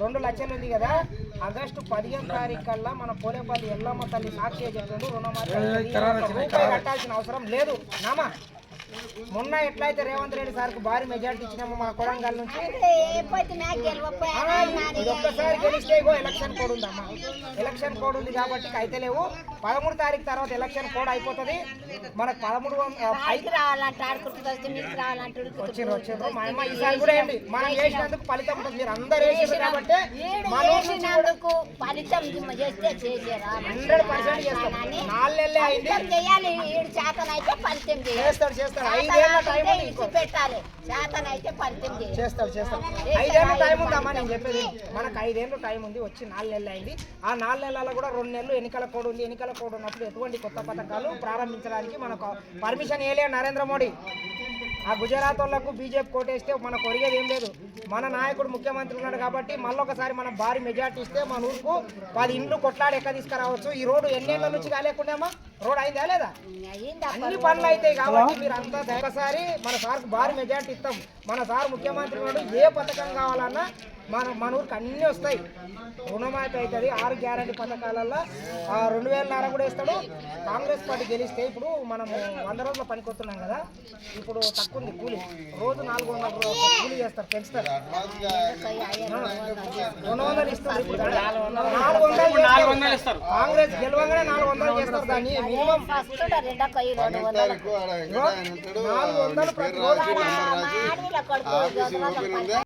రెండు లక్షలు ఉంది కదా. ఆగస్టు పదిహేను తారీఖు కల్లా మన పోలేపల్లి ఎల్లమ్మ తల్లి సాక్షి చెప్తుండు రుణమాఫీ కట్టాల్సిన అవసరం లేదు. నామా? మొన్న ఎట్లయితే రేవంత్ రెడ్డి సార్కు భారీ మెజార్టీ ఇచ్చినామో మన కొడంగల్ నుంచి. ఒక్కసారి గెలిస్తే ఎలక్షన్ కోడ్ ఉందమ్మా. ఎలక్షన్ కోడ్ ఉంది కాబట్టి అయితే లేవు. పదమూడు తారీఖు తర్వాత ఎలక్షన్ కోడ్ అయిపోతుంది. మనకు పదమూడు వం- ఆ, ఐదు రావాలంటే ఆడుకుంటూ వస్తే మీకు రావాలంటే వచ్చిండ్రు వచ్చిండ్రు మా అమ్మ ఈసారి కూడా ఏంటి? మనం వేసినందుకు ఫలితం ఉంటుంది. మీరు అందరు వేసిండ్రు కాబట్టి హండ్రెడ్ పర్సెంట్ చేస్తాం. నాలుగు నెలలే అయింది. చేస్తాడు చేస్తాడు. పెట్టాలి చేతనైతే ఫలితం చేయాలి చేస్తాడు చేస్తాడు ఐదేళ్ళు టైం ఉందమ్మా నేను చెప్పేది. మనకు ఐదేళ్ళు టైం ఉంది వచ్చి నాలుగు నెలలు అయింది. ఆ నాలుగు నెలల్లో కూడా రెండు నెలలు ఎన్నికల కోడ్ ఉంది. ఎన్నికల కోడ్ ఉన్నప్పుడు ఎటువంటి కొత్త పథకాలు ప్రారంభించడానికి మనకు పర్మిషన్ ఏలే నరేంద్ర మోడీ. ఆ గుజరాత్ వాళ్ళకు బీజేపీ కోటేస్తే మనకు ఒరిగేది ఏం లేదు. మన నాయకుడు ముఖ్యమంత్రి ఉన్నాడు కాబట్టి మళ్ళీ ఒకసారి మనం భారీ మెజార్టీ ఇస్తే మన ఊరుకు పది ఇండ్లు కొట్లాడి ఎక్క తీసుకురావచ్చు ఈ రోడ్డు ఎన్నేళ్ళ నుంచి కాలేకుండామా రోడ్ అయిందా లేదా? అన్ని పనులు అవుతాయి కాబట్టి మీరు అంతా ఒకసారి మన సార్కు భారీ మెజార్టీ ఇస్తాం. మన సార్ ముఖ్యమంత్రి ఉన్నాడు ఏ పథకం కావాలన్నా మన మన ఊరికి అన్నీ వస్తాయి. రుణమాఫీ అవుతుంది ఆరు గ్యారంటీ పథకాలలో ఆ, రెండు వేల నార కూడా ఇస్తాడు కాంగ్రెస్ పార్టీ గెలిస్తే ఇప్పుడు మనము వంద రోజుల పనికి వస్తున్నాం కదా. ఇప్పుడు తక్కువ ఉంది కూలి. రోజు నాలుగు వందల రూపాయలు కూలి చేస్తారు పెంచుతారు. రెండు వందలు ఇస్తారు నాలుగు వందలు. కాంగ్రెస్ గెలవగానే నాలుగు వందలు చేస్తారు దాన్ని. నాలుగు వందలు ప్రతి